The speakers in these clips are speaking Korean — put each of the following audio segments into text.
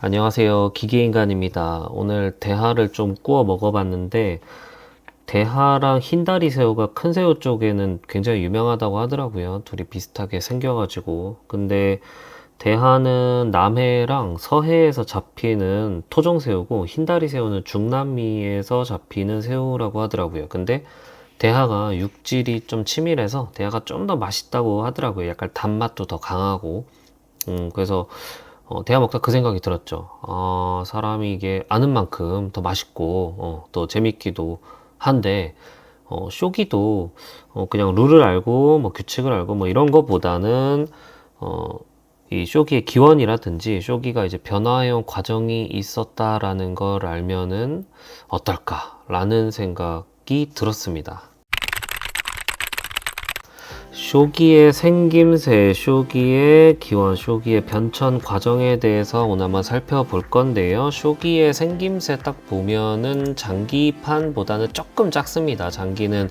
안녕하세요. 기계인간입니다. 오늘 대하를 좀 구워 먹어봤는데, 대하랑 흰다리 새우가 큰 새우 쪽에는 굉장히 유명하다고 하더라고요. 둘이 비슷하게 생겨가지고. 근데 대하는 남해랑 서해에서 잡히는 토종 새우고, 흰다리 새우는 중남미에서 잡히는 새우라고 하더라고요. 근데 대하가 육질이 좀 치밀해서 대하가 좀 더 맛있다고 하더라고요. 약간 단맛도 더 강하고. 음, 그래서 어, 대화 먹다 그 생각이 들었죠. 아, 사람이 이게 아는 만큼 더 맛있고, 어, 더 재밌기도 한데, 어, 쇼기도, 어, 그냥 룰을 알고, 뭐, 규칙을 알고, 뭐, 이런 것보다는, 어, 이 쇼기의 기원이라든지, 쇼기가 이제 변화해온 과정이 있었다라는 걸 알면은 어떨까라는 생각이 들었습니다. 쇼기의 생김새, 쇼기의 기원, 쇼기의 변천 과정에 대해서 오늘 한번 살펴볼 건데요. 쇼기의 생김새 딱 보면은 장기판보다는 조금 작습니다. 장기는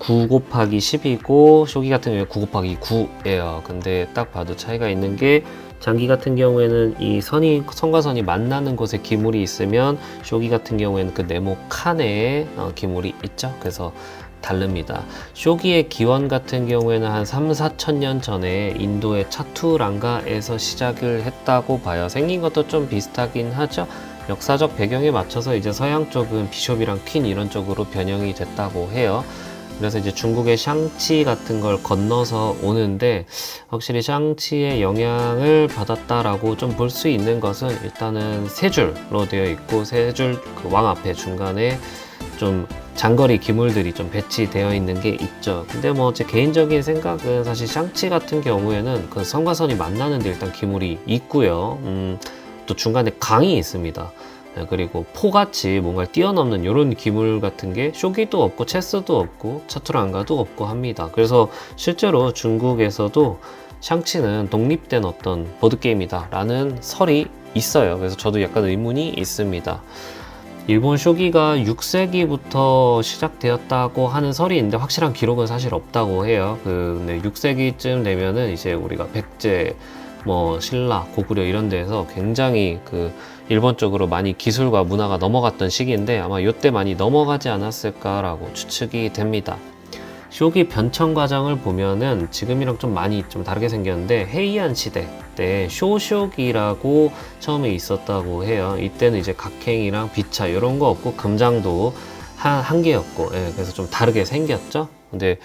9 곱하기 10이고 쇼기 같은 경우에 9 곱하기 9예요. 근데 딱 봐도 차이가 있는 게 장기 같은 경우에는 이 선이 선과 선이 만나는 곳에 기물이 있으면 쇼기 같은 경우에는 그 네모 칸에 어, 기물이 있죠. 그래서 다릅니다. 쇼기의 기원 같은 경우에는 한 3, 4천 년 전에 인도의 차투랑가에서 시작을 했다고 봐요. 생긴 것도 좀 비슷하긴 하죠. 역사적 배경에 맞춰서 이제 서양 쪽은 비숍이랑 퀸 이런 쪽으로 변형이 됐다고 해요. 그래서 이제 중국의 샹치 같은 걸 건너서 오는데 확실히 샹치의 영향을 받았다라고 좀 볼 수 있는 것은 일단은 세 줄로 되어 있고 세 줄 그 왕 앞에 중간에 좀 장거리 기물들이 좀 배치되어 있는 게 있죠. 근데 뭐 제 개인적인 생각은 사실 샹치 같은 경우에는 그 선과 선이 만나는데 일단 기물이 있고요. 음, 또 중간에 강이 있습니다. 네, 그리고 포같이 뭔가 뛰어넘는 이런 기물 같은 게 쇼기도 없고 체스도 없고 차투랑가도 없고 합니다. 그래서 실제로 중국에서도 샹치는 독립된 어떤 보드게임이다 라는 설이 있어요. 그래서 저도 약간 의문이 있습니다. 일본 쇼기가 6세기부터 시작되었다고 하는 설이 있는데 확실한 기록은 사실 없다고 해요. 그 근데 6세기쯤 되면은 이제 우리가 백제, 뭐 신라, 고구려 이런 데에서 굉장히 그 일본 쪽으로 많이 기술과 문화가 넘어갔던 시기인데 아마 이때 많이 넘어가지 않았을까라고 추측이 됩니다. 쇼기 변천 과정을 보면은 지금이랑 좀 많이 좀 다르게 생겼는데 헤이안 시대 때 쇼쇼기라고 처음에 있었다고 해요. 이때는 이제 각행이랑 비차 이런 거 없고 금장도 한, 한 개였고 예, 그래서 좀 다르게 생겼죠. 근데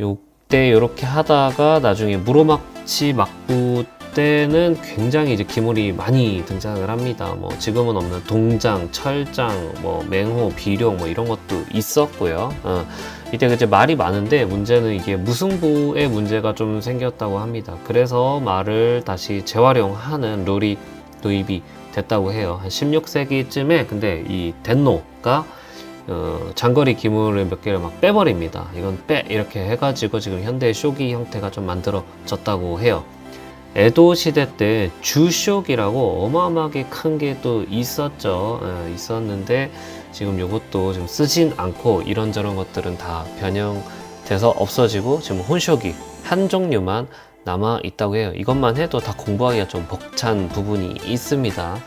요때 이렇게 하다가 나중에 무로막치 막부 때는 굉장히 이제 기물이 많이 등장을 합니다. 뭐 지금은 없는 동장, 철장, 뭐 맹호, 비룡 뭐 이런 것도 있었고요. 어, 이때 이제 말이 많은데 문제는 이게 무승부의 문제가 좀 생겼다고 합니다. 그래서 말을 다시 재활용하는 룰이 도입이 됐다고 해요. 한 16세기쯤에 근데 이 덴노가 어, 장거리 기물을 몇 개를 막 빼버립니다. 이건 빼 이렇게 해가지고 지금 현대 쇼기 형태가 좀 만들어졌다고 해요. 에도 시대 때 주쇼기라고 어마어마하게 큰 게 또 있었죠. 예, 있었는데 지금 이것도 지금 쓰진 않고 이런저런 것들은 다 변형돼서 없어지고 지금 혼쇼기 한 종류만 남아 있다고 해요. 이것만 해도 다 공부하기가 좀 벅찬 부분이 있습니다.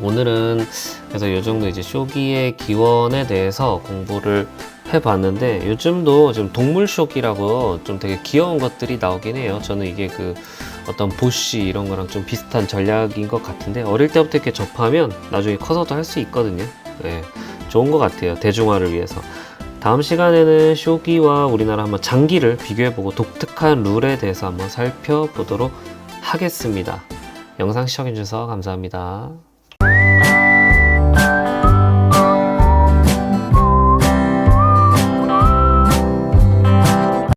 오늘은 그래서 이 정도 이제 쇼기의 기원에 대해서 공부를 해봤는데 요즘도 좀 동물 쇼기라고 좀 되게 귀여운 것들이 나오긴 해요. 저는 이게 그 어떤 보쉬 이런 거랑 좀 비슷한 전략인 것 같은데 어릴 때부터 이렇게 접하면 나중에 커서도 할 수 있거든요. 네, 좋은 것 같아요. 대중화를 위해서. 다음 시간에는 쇼기와 우리나라 한번 장기를 비교해보고 독특한 룰에 대해서 한번 살펴보도록 하겠습니다. 영상 시청해주셔서 감사합니다.